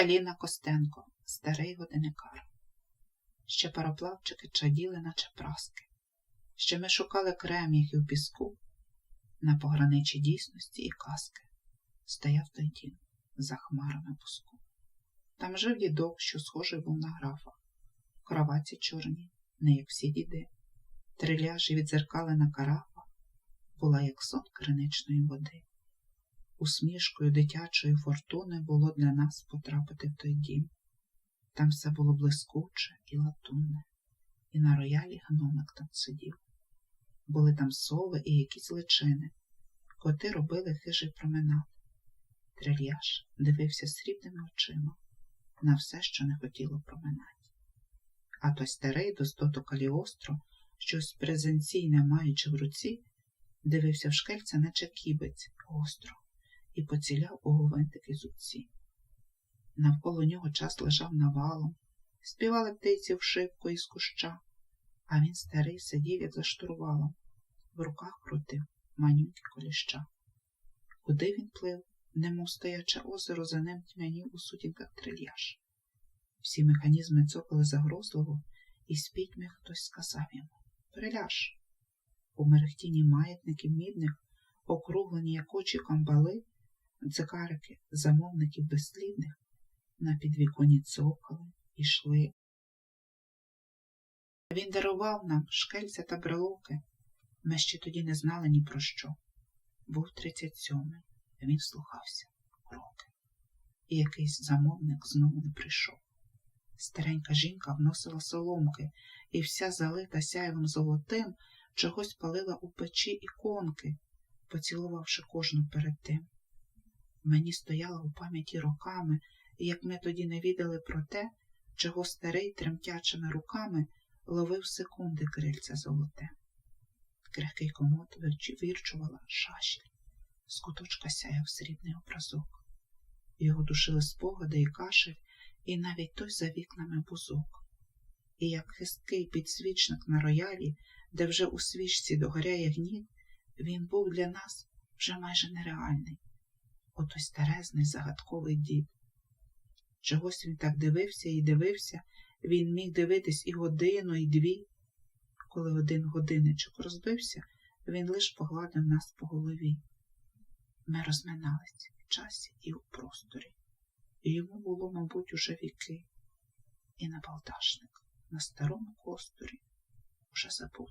Еліна Костенко, старий годинникар. Ще пароплавчики чаділи, наче праски. Ще ми шукали креміхів у піску на пограничі дійсності і казки. Стояв той дім за хмарами пуску. Там жив дідок, що схожий був на графа. Кроваті чорні, не як всі діди. Триляжі відзеркалена карафа була, як сон криничної води. Усмішкою дитячої фортуни було для нас потрапити в той дім. Там все було блискуче і латунне, і на роялі гномик там сидів. Були там сови і якісь личини, коти робили хижий променад. Трильяж дивився срібними очима на все, що не хотіло проминати. А той старий достото Каліостро, щось презенційне маючи в руці, дивився в шкельця, наче кібець гостро, і поціляв у говентики зубці. Навколо нього час лежав навалом, співали птиці в шибку із куща, а він старий сидів, як за штурвалом, в руках крутив манюньки коліща. Куди він плив, немов стояче озеро за ним тьмянів у сутінках трильяж. Всі механізми цокали загрозливо, і з пітьми хтось сказав йому Приляж. У мерехтіні маятників мідних, округлені, як очі камбали, дзикарики, замовників безслідних, на підвіконі цокали, ішли. Він дарував нам шкельця та брелоки. Ми ще тоді не знали ні про що. Був тридцять сьомий, він слухався кроки. І якийсь замовник знову не прийшов. Старенька жінка вносила соломки і вся залита сяєвим золотим, чогось палила у печі іконки, поцілувавши кожну перед тим. Мені стояла у пам'яті роками, і як ми тоді не відали про те, чого старий тремтячими руками ловив секунди крильця золоте. Крихкий комод вирчувала шашіль, з куточка сяяв срібний образок. Його душили спогади і кашель, і навіть той за вікнами бузок. І як хисткий підсвічник на роялі, де вже у свічці догоряє гніт, він був для нас вже майже нереальний. Отой старезний загадковий дід. Чогось він так дивився і дивився, він міг дивитись і годину, і дві. Коли один годинничок розбився, він лиш погладив нас по голові. Ми розминались в часі і у просторі, і йому було, мабуть, уже віки, і на балдашник, на старому косторі уже забув.